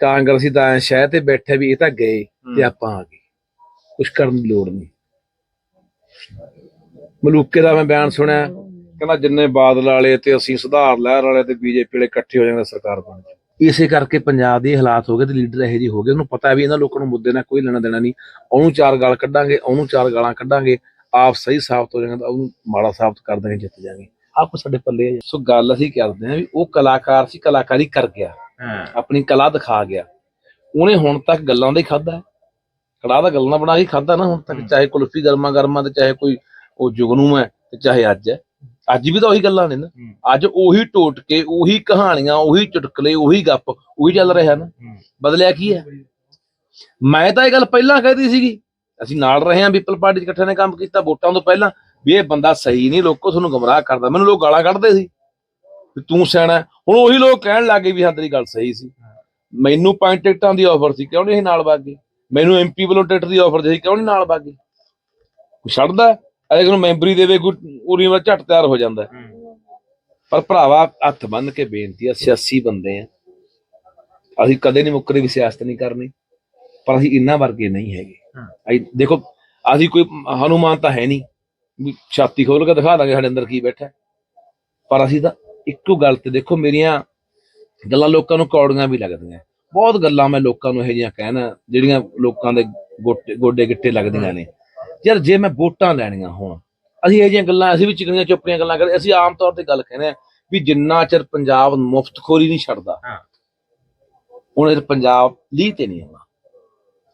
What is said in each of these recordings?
ਕਾਂਗਰਸੀ ਤਾਂ ਸ਼ਹਿਰ ਤੇ ਬੈਠੇ ਵੀ ਇਹ ਤਾਂ ਗਏ ਤੇ ਆਪਾਂ ਆ ਗਏ। ਕੁਝ ਕਰਨ ਦੀ ਲੋੜ ਨਹੀਂ। ਮਲੂਕੇ ਦਾ ਮੈਂ ਬਿਆਨ ਸੁਣਿਆ ਕਹਿੰਦਾ ਜਿੰਨੇ ਬਾਦਲ ਵਾਲੇ ਤੇ ਅਸੀਂ ਸੁਧਾਰ ਲਹਿਰ ਵਾਲੇ ਤੇ ਬੀਜੇਪੀ ਵਾਲੇ ਇਕੱਠੇ ਹੋ ਜਾਣਗੇ ਸਰਕਾਰ ਬਣ ਜਾਊ। ਇਸੇ ਕਰਕੇ ਪੰਜਾਬ ਦੇ ਹਾਲਾਤ ਹੋ ਗਏ ਤੇ ਲੀਡਰ ਇਹੋ ਜਿਹੇ ਹੋ ਗਏ। ਉਹਨੂੰ ਪਤਾ ਵੀ ਇਹਨਾਂ ਲੋਕਾਂ ਨੂੰ ਮੁੱਦੇ ਨਾਲ ਕੋਈ ਲੈਣਾ ਦੇਣਾ ਨਹੀਂ। ਉਹਨੂੰ ਚਾਰ ਗਾਲ ਕੱਢਾਂਗੇ ਉਹਨੂੰ ਚਾਰ ਗਾਲਾਂ ਕੱਢਾਂਗੇ। ਆਪ ਸਹੀ ਸਾਬਤ ਹੋ ਜਾਣਗੇ ਤਾਂ ਉਹਨੂੰ ਮਾੜਾ ਸਾਬਤ ਕਰ ਦਾਂਗੇ ਜਿੱਤ ਜਾਾਂਗੇ ਕੁਛ ਸਾਡੇ ਪੱਲੇ ਹੈ ਸੋ ਗੱਲ ਅਸੀਂ ਕਰਦੇ ਹਾਂ ਵੀ ਉਹ ਕਲਾਕਾਰ ਸੀ ਕਲਾਕਾਰੀ ਕਰ ਗਿਆ। ਆਪਣੀ ਕਲਾ ਦਿਖਾ ਗਿਆ। ਉਹਨੇ ਹੁਣ ਤੱਕ ਗੱਲਾਂ ਦਾ ਹੀ ਖਾਦਾ ਕੜਾ ਦਾ ਗੱਲਾਂ ਬਣਾ ਕੇ ਖਾਦਾ ਨਾ ਹੁਣ ਤੱਕ ਚਾਹੇ ਕੁਲਫੀ ਗਰਮਾ ਗਰਮਾ ਤੇ ਚਾਹੇ ਕੋਈ ਉਹ ਜੁਗਨੂ ਹੈ ਤੇ ਚਾਹੇ ਅੱਜ ਹੈ। ਅੱਜ ਵੀ ਤਾਂ ਉਹੀ ਗੱਲਾਂ ਨੇ ਨਾ। ਅੱਜ ਉਹੀ ਟੋਟਕੇ ਉਹੀ ਕਹਾਣੀਆਂ ਉਹੀ ਚੁਟਕਲੇ ਉਹੀ ਗੱਪ ਉਹੀ ਚੱਲ ਰਿਹਾ ਨਾ। ਬਦਲਿਆ ਕੀ ਹੈ? ਮੈਂ ਤਾਂ ਇਹ ਗੱਲ ਪਹਿਲਾਂ ਕਹਿਦੀ ਸੀਗੀ। ਅਸੀਂ ਨਾਲ ਰਹੇ ਹਾਂ ਪੀਪਲ ਪਾਰਟੀ 'ਚ ਇਕੱਠੇ ਨੇ ਕੰਮ ਕੀਤਾ ਵੋਟਾਂ ਤੋਂ ਪਹਿਲਾਂ। ਵੀ ਇਹ ਬੰਦਾ ਸਹੀ ਨਹੀਂ ਲੋਕੋ ਤੁਹਾਨੂੰ ਗਮਰਾਹ ਕਰਦਾ। ਮੈਨੂੰ ਲੋਕ ਗਾਲਾਂ ਕੱਢਦੇ ਸੀ। ਵੀ ਤੂੰ ਸਿਆਣਾ। ਹੁਣ ਉਹੀ ਲੋਕ ਕਹਿਣ ਲੱਗੇ ਵੀ ਹਾਂ ਤੇਰੀ ਗੱਲ ਸਹੀ ਸੀ। ਮੈਨੂੰ ਪੰਜ ਟਿਕਟਾਂ ਦੀ ਆਫਰ ਸੀ ਕਿਉਂ ਨਹੀਂ ਅਸੀਂ ਨਾਲ ਵਗ ਗਏ? ਮੈਨੂੰ ਐਮਪੀ ਵੱਲੋਂ ਟਿਕਟ ਦੀ ਆਫਰ ਸੀ ਕਿਉਂ ਨਹੀਂ ਨਾਲ ਵਗ ਗਏ? ਕੋਈ ਛੱਡਦਾ? ਅਜੇ ਨੂੰ ਮੈਂਬਰੀ ਦੇਵੇ ਕੋਈ ਉਰੀ ਵਾਰ ਝਟ ਤਿਆਰ ਹੋ ਜਾਂਦਾ। ਪਰ ਭਰਾਵਾ ਹੱਥ ਬੰਨ ਕੇ ਬੇਨਤੀ ਆ ਸਿਆਸੀ ਬੰਦੇ ਆ। ਅਸੀਂ ਕਦੇ ਨਹੀਂ ਮੁੱਕਰੇ ਵੀ ਸਿਆਸਤ ਨਹੀਂ ਕਰਨੀ ਪਰ ਅਸੀਂ ਇੰਨਾ ਵਰਗੇ ਨਹੀਂ ਹੈਗੇ। ਅਸੀਂ ਦੇਖੋ ਅਸੀਂ ਕੋਈ ਹਨੂਮਾਨ ਤਾਂ ਹੈ ਨਹੀਂ। ਵੀ ਛਾਤੀ ਖੋਲ ਕੇ ਦਿਖਾ ਦਾਂਗੇ ਸਾਡੇ ਅੰਦਰ ਕੀ ਬੈਠਾ। ਪਰ ਅਸੀਂ ਤਾਂ ਇੱਕੋ ਗੱਲ ਤੇ ਦੇਖੋ ਮੇਰੀਆਂ ਗੱਲਾਂ ਲੋਕਾਂ ਨੂੰ ਕੌੜੀਆਂ ਵੀ ਲੱਗਦੀਆਂ। ਬਹੁਤ ਗੱਲਾਂ ਮੈਂ ਲੋਕਾਂ ਨੂੰ ਇਹੋ ਜਿਹੀਆਂ ਕਹਿਣਾ ਜਿਹੜੀਆਂ ਲੋਕਾਂ ਦੇ ਗੋਡੇ ਗਿੱਟੇ ਲੱਗਦੀਆਂ ਨੇ। ਯਾਰ ਜੇ ਮੈਂ ਵੋਟਾਂ ਲੈਣੀਆਂ ਹੋਣ ਅਸੀਂ ਇਹ ਜਿਹੀਆਂ ਗੱਲਾਂ ਅਸੀਂ ਵੀ ਚਿਕਨੀਆਂ ਚੁੱਪੀਆਂ ਗੱਲਾਂ ਕਰਦੇ ਅਸੀਂ ਆਮ ਤੌਰ ਤੇ ਗੱਲ ਕਹਿੰਦੇ ਆ ਵੀ ਜਿੰਨਾ ਚਿਰ ਪੰਜਾਬ ਮੁਫਤਖੋਰੀ ਨਹੀਂ ਛੱਡਦਾ ਹਾਂ। ਉਹਨਾਂ ਚਿਰ ਪੰਜਾਬ ਲੀਹ ਤੇ ਨਹੀਂ ਆਉਣਾ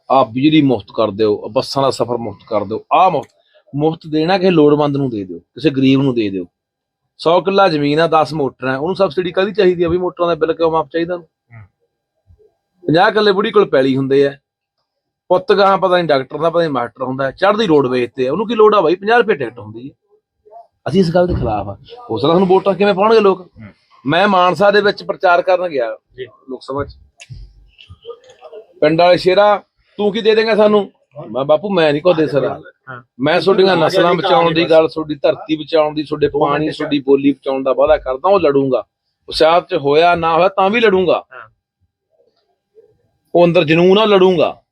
ਆ ਬਿਜਲੀ ਮੁਫਤ ਕਰ ਦਿਓ ਬੱਸਾਂ ਦਾ ਸਫ਼ਰ ਮੁਫਤ ਕਰ ਦਿਓ ਆ ਮੁਫਤ ਮੁਫਤ ਦੇਣਾ ਕਿਸੇ ਲੋੜਵੰਦ ਨੂੰ ਦੇ ਦਿਓ ਕਿਸੇ ਗਰੀਬ ਨੂੰ ਦੇ ਦਿਓ। 100 ਕਿੱਲਾ ਜ਼ਮੀਨ ਆ 10 ਮੋਟਰਾਂ ਉਹਨੂੰ ਸਬਸਿਡੀ ਕਾਹਦੀ ਚਾਹੀਦੀ ਆ ਵੀ ਮੋਟਰਾਂ ਦਾ ਬਿੱਲ ਕਿਉਂ ਮਾਫ ਚਾਹੀਦਾ ਉਹਨੂੰ? 50 ਕਿੱਲੇ ਬੁੜੀ ਕੋਲ ਪੈਲੀ ਹੁੰਦੇ ਆ। ਪੁੱਤ ਗਾਂ ਪਤਾ ਨਹੀਂ ਡਾਕਟਰ ਦਾ ਪਤਾ ਨਹੀਂ ਮਾਸਟਰ ਹੁੰਦਾ ਚੜ੍ਹਦੀ ਰੋਡਵੇਜ ਤੇ ਉਹਨੂੰ ਕੀ ਲੋੜ ਆ ਬਾਈ? 50 ਰੁਪਏ ਟਿਕਟ ਹੁੰਦੀ ਹੈ ਅਸੀਂ ਇਸ ਗੱਲ ਦੇ ਖਿਲਾਫ ਆ। ਹੋ ਸਕਦਾ ਸਾਨੂੰ ਵੋਟਾਂ ਕਿਵੇਂ ਪਾਉਣਗੇ ਲੋਕ? ਮੈਂ ਮਾਨਸਾ ਦੇ ਵਿੱਚ ਪ੍ਰਚਾਰ ਕਰਨ ਗਿਆ। ਲੋਕ ਸਭਾ ਚ। ਪਿੰਡ ਵਾਲੇ ਸ਼ੇਰਾ ਤੂੰ ਕੀ ਦੇ ਦੇਂਗਾ ਸਾਨੂੰ? ਮੈਂ ਬਾਪੂ ਮੈਂ ਨਹੀਂ ਕੋ ਦੇ ਸਕਦਾ। ਮੈਂ ਤੁਹਾਡੀਆਂ ਨਸਲਾਂ ਬਚਾਉਣ ਦੀ ਗੱਲ ਤੁਹਾਡੀ ਧਰਤੀ ਬਚਾਉਣ ਦੀ ਤੁਹਾਡੇ ਪਾਣੀ ਤੁਹਾਡੀ ਬੋਲੀ ਬਚਾਉਣ ਦਾ ਵਾਅਦਾ ਕਰਦਾ ਉਹ ਲੜੂੰਗਾ। ਸਿਆਸਤ ਚ ਹੋਇਆ ਨਾ ਹੋਇਆ ਤਾਂ ਵੀ ਲੜੂੰਗਾ। ਉਹ ਅੰਦਰ ਜਨੂਨ ਆ ਲੜੂੰਗਾ।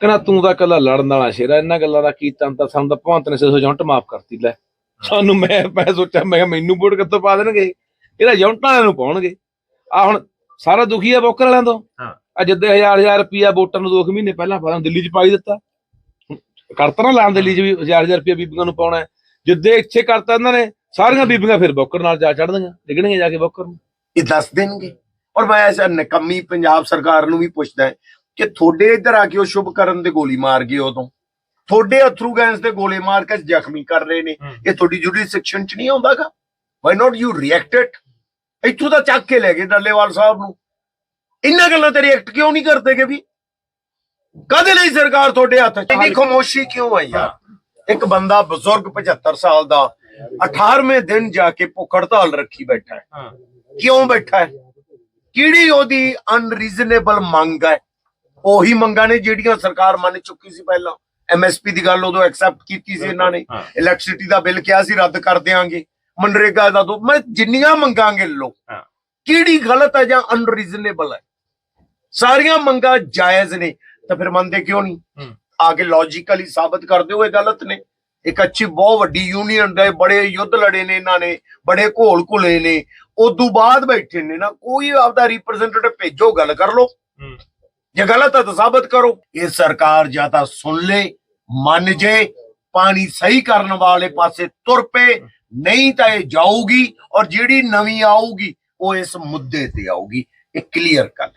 ਕਹਿੰਦਾ ਤੂੰ ਤਾਂ ਕੱਲਾ ਲੜਨ ਵਾਲਾ ਸ਼ੇਰਾ ਇਹਨਾਂ ਗੱਲਾਂ ਦਾ ਕੀ ਤਾਂ ਸਾਨੂੰ ਤਾਂ ਭਵੰਤ ਨੇ 600 ਜੁੰਟ ਮਾਫ ਕਰਤੀ ਲੈ। ਸਾਨੂੰ ਮੈਂ ਮੈਂ ਸੋਚਿਆ ਮੈਂ ਮੈਨੂੰ ਵੋਟ ਕਿੱਥੋਂ ਪਾ ਦੇਣਗੇ? ਇਹਦਾ ਜੁੰਟਾਂ ਵਾਲਿਆਂ ਨੂੰ ਪਾਉਣਗੇ। ਆ ਹੁਣ ਸਾਰਾ ਦੁਖੀ ਆ ਬੋਕਰ ਵਾਲਿਆਂ ਤੋਂ। ਹਾਂ। ਆ ਜਿੱਦੇ ਹਜ਼ਾਰ ਹਜ਼ਾਰ ਰੁਪਿਆ ਵੋਟਾਂ ਨੂੰ 2 ਮਹੀਨੇ ਪਹਿਲਾਂ ਪਾ ਦਿੱਲੀ ਚ ਪਾਈ ਦਿੱਤਾ। ਕਰਤਾ ਨਾ ਲਾਂ ਦਿੱਲੀ ਚ ਵੀ ਹਜ਼ਾਰ ਹਜ਼ਾਰ ਰੁਪਿਆ ਬੀਬੀਆਂ ਨੂੰ ਪਾਉਣਾ। ਜਿੱਦੇ ਇੱਥੇ ਕਰਤਾ ਇਹਨਾਂ ਨੇ ਸਾਰੀਆਂ ਬੀਬੀਆਂ ਫਿਰ ਬੋਕਰ ਨਾਲ ਜਾ ਚੜਨਗੀਆਂ ਡਿੱਗਣਗੀਆਂ ਜਾ ਕੇ ਬੋਕਰ ਨੂੰ। ਇਹ ਦੱਸ ਦੇਣਗੇ। ਔਰ ਮੈਂ ਐਸਾ ਨਕਮੀ ਪੰਜਾਬ ਸਰਕਾਰ ਨੂੰ ਵੀ ਪੁੱਛਦਾ ਕਿ ਤੁਹਾਡੇ ਇੱਧਰ ਆ ਕੇ ਉਹ ਸ਼ੁਭ ਕਰਨ ਤੇ ਗੋਲੀ ਮਾਰ ਗਏ ਉਦੋਂ। ਤੁਹਾਡੇ ਅਥਰੂ ਗੈਸ ਤੇ ਗੋਲੇ ਮਾਰ ਕੇ ਜ਼ਖਮੀ ਕਰ ਰਹੇ ਨੇ। ਇਹ ਤੁਹਾਡੀ ਜੁਡੀਸੈਕਸ਼ਨ ਚ ਨਹੀਂ ਆਉਂਦਾਗਾ। ਵਾਈ ਨਾਟ ਯੂ ਰਿਐਕਟਡ ਇੱਥੋਂ ਤਾਂ ਚੱਕ ਕੇ ਲੈ ਗਏ ਡੱਲੇਵਾਲ ਸਾਹਿਬ ਨੂੰ। ਇੰਨਾ ਗੱਲਾਂ ਤੇ ਰਿਐਕਟ ਕਿਉਂ ਨਹੀਂ ਕਰਦੇ ਕਿ ਵੀ? ਕਦੇ ਲਈ ਸਰਕਾਰ ਤੁਹਾਡੇ ਹੱਥ ਚ ਇੰਨੀ ਖਾਮੋਸ਼ੀ ਕਿਉਂ ਯਾਰ? ਇੱਕ ਬੰਦਾ ਬਜ਼ੁਰਗ 75 ਸਾਲ ਦਾ 18ਵੇਂ ਦਿਨ ਜਾ ਕੇ ਭੁੱਖ ਹੜਤਾਲ ਰੱਖੀ ਬੈਠਾ ਹੈ। ਕਿਉਂ ਬੈਠਾ ਹੈ? ਕਿਹੜੀ ਉਹਦੀ ਅਨਰੀਜ਼ਨੇਬਲ ਮੰਗ ਹੈ? ਉਹੀ ਮੰਗਾਂ ਨੇ ਜਿਹੜੀਆਂ ਸਰਕਾਰ ਮੰਨ ਚੁੱਕੀ ਸੀ ਪਹਿਲਾਂ। ਐਮਐਸਪੀ ਦੀ ਗੱਲ ਉਦੋਂ ਐਕਸੈਪਟ ਕੀਤੀ ਸੀ ਇਹਨਾਂ ਨੇ। ਇਲੈਕਟ੍ਰਿਸਿਟੀ ਦਾ ਬਿੱਲ ਕਿਹਾ ਸੀ ਰੱਦ ਕਰ ਦੇਾਂਗੇ ਮਨਰੇਗਾ ਦਾ ਦੋ ਮੈਂ ਜਿੰਨੀਆਂ ਮੰਗਾਂਗੇ ਲੋ। ਕਿਹੜੀ ਗਲਤ ਹੈ ਜਾਂ ਅਨਰੀਜ਼ਨੇਬਲ ਹੈ? ਸਾਰੀਆਂ ਮੰਗਾਂ ਜਾਇਜ਼ ਨੇ। ਤਾਂ ਫਿਰ ਮੰਨਦੇ ਕਿਉਂ ਨਹੀਂ? ਹੂੰ। ਆ ਕੇ ਲੌਜੀਕਲੀ ਸਾਬਤ ਕਰ ਦਿਓ ਇਹ ਗਲਤ ਨੇ। ਇੱਕ ਅੱਛੀ ਬਹੁਤ ਵੱਡੀ ਯੂਨੀਅਨ ਦੇ ਬੜੇ ਯੁੱਧ ਲੜੇ ਨੇ ਇਹਨਾਂ ਨੇ ਬੜੇ ਘੋਲ ਘੁਲੇ ਨੇ। ਉਦੋਂ ਬਾਅਦ ਬੈਠੇ ਨੇ ਨਾ ਕੋਈ ਆਪਦਾ ਰਿਪਰੈਜ਼ੈਂਟੇਟਿਵ ਭੇਜੋ ਗੱਲ ਕਰ ਲੋ ਹੂੰ। ਜੇ ਗਲਤ ਹੈ ਤਾਂ ਸਾਬਤ ਕਰੋ। ਇਹ ਸਰਕਾਰ ਜਾਂ ਤਾਂ ਸੁਣ ਲੇ ਮੰਨ ਜੇ ਪਾਣੀ ਸਹੀ ਕਰਨ ਵਾਲੇ ਪਾਸੇ ਤੁਰ ਪਏ ਨਹੀਂ ਤਾਂ ਇਹ ਜਾਊਗੀ ਔਰ ਜਿਹੜੀ ਨਵੀਂ ਆਊਗੀ ਉਹ ਇਸ ਮੁੱਦੇ ਤੇ ਆਊਗੀ। ਇਹ ਕਲੀਅਰ ਕਰ